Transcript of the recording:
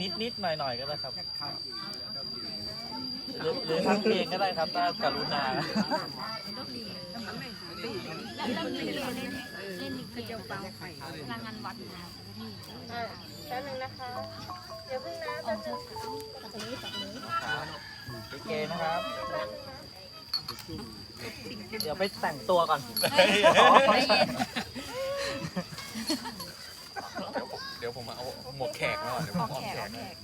นิดนิดหน่อยหน่อยก็ได้ครับหรือหรือทั้งเพลงก็ได้ครับถ้ากรุณาแล้วแล้วลิเกเล่นเล่นลิเกพลังงานวัดนะนี่อะแป๊บนึงนะคะ เดี๋ยวเพิ่งนะแป๊บนึงลิเกนะครับเดี๋ยวไปแต่งตัวก่อน เดี๋ยวผมเอา หมวกแขกมาก่อนเดี๋ยวผมขอเอาแขแขกกขอแขก